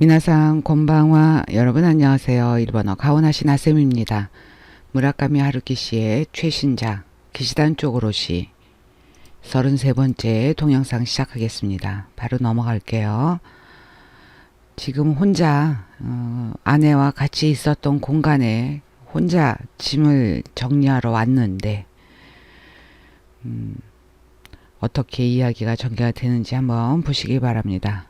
미나상 곤방와 여러분 안녕하세요. 일본어 가오나시 나 쌤입니다. 무라카미 하루키 씨의 최신작 기시단 쪽으로 시 33번째 동영상 시작하겠습니다. 바로 넘어갈게요. 지금 혼자 어, 아내와 같이 있었던 공간에 혼자 짐을 정리하러 왔는데 음, 어떻게 이야기가 전개가 되는지 한번 보시기 바랍니다.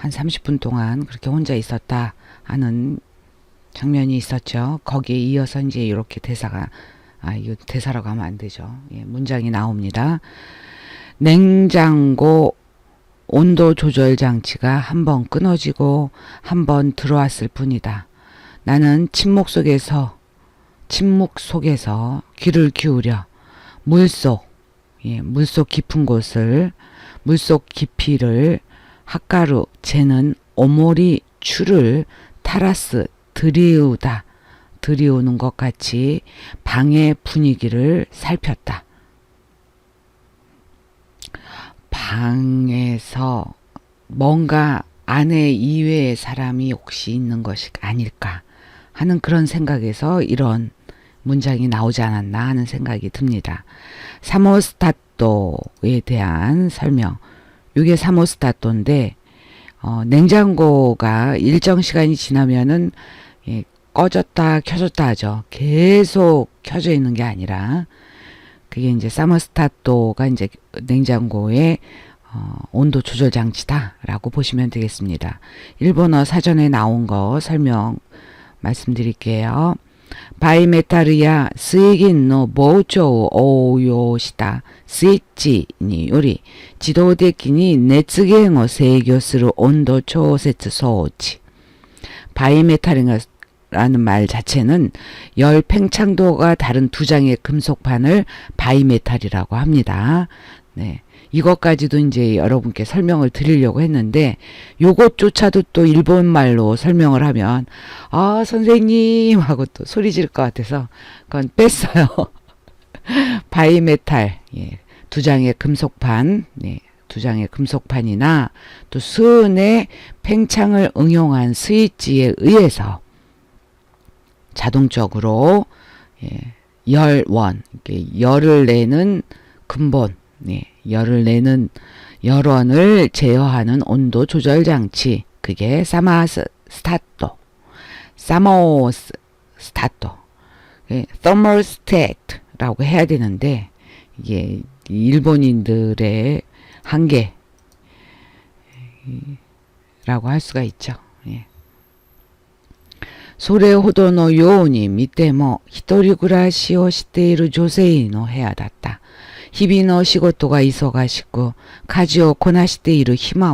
한 30분 동안 그렇게 혼자 있었다 하는 장면이 있었죠. 거기에 이어서 이제 이렇게 대사가 아 이거 대사라고 하면 안 되죠. 예, 문장이 나옵니다. 냉장고 온도 조절 장치가 한 번 끊어지고 한 번 들어왔을 뿐이다. 나는 침묵 속에서 침묵 속에서 귀를 기울여 물속 예, 물속 깊은 곳을 물속 깊이를 핫가루 재는 오모리 추를 타라스 들이우다 들이우는 것 같이 방의 분위기를 살폈다. 방에서 뭔가 아내 이외의 사람이 혹시 있는 것이 아닐까 하는 그런 생각에서 이런 문장이 나오지 않았나 하는 생각이 듭니다. 사모스타토에 대한 설명. 이게 사모스타토인데 어, 냉장고가 일정 시간이 지나면은 예, 꺼졌다 켜졌다 하죠. 계속 켜져 있는 게 아니라 그게 이제 사모스타토가 이제 냉장고의 어, 온도 조절 장치다라고 보시면 되겠습니다. 일본어 사전에 나온 거 설명 말씀드릴게요. 바이메탈이야 스이긴の膨張を応用したスイッチにより自動的に熱源を制御する温度調節装置. 바이메탈이라는 말 자체는 열 팽창도가 다른 두 장의 금속판을 바이메탈이라고 합니다. 네. 이것까지도 이제 여러분께 설명을 드리려고 했는데 요것조차도 또 일본말로 설명을 하면 아 선생님 하고 또 소리 지를 것 같아서 그건 뺐어요. 바이메탈 예, 두 장의 금속판 네, 두 장의 금속판이나 또 수은의 팽창을 응용한 스위치에 의해서 자동적으로 예, 열원 이렇게 열을 내는 근본 네, 열을 내는 열원을 제어하는 온도 조절 장치 그게 사마스 스타토 사모스 스타토 예, thermostat라고 해야 되는데 이게 일본인들의 한계라고 할 수가 있죠. 예. それほどのように見ても一人暮らしをしている女性の部屋だった。 日々の仕事が忙しく、家事をこなしている暇も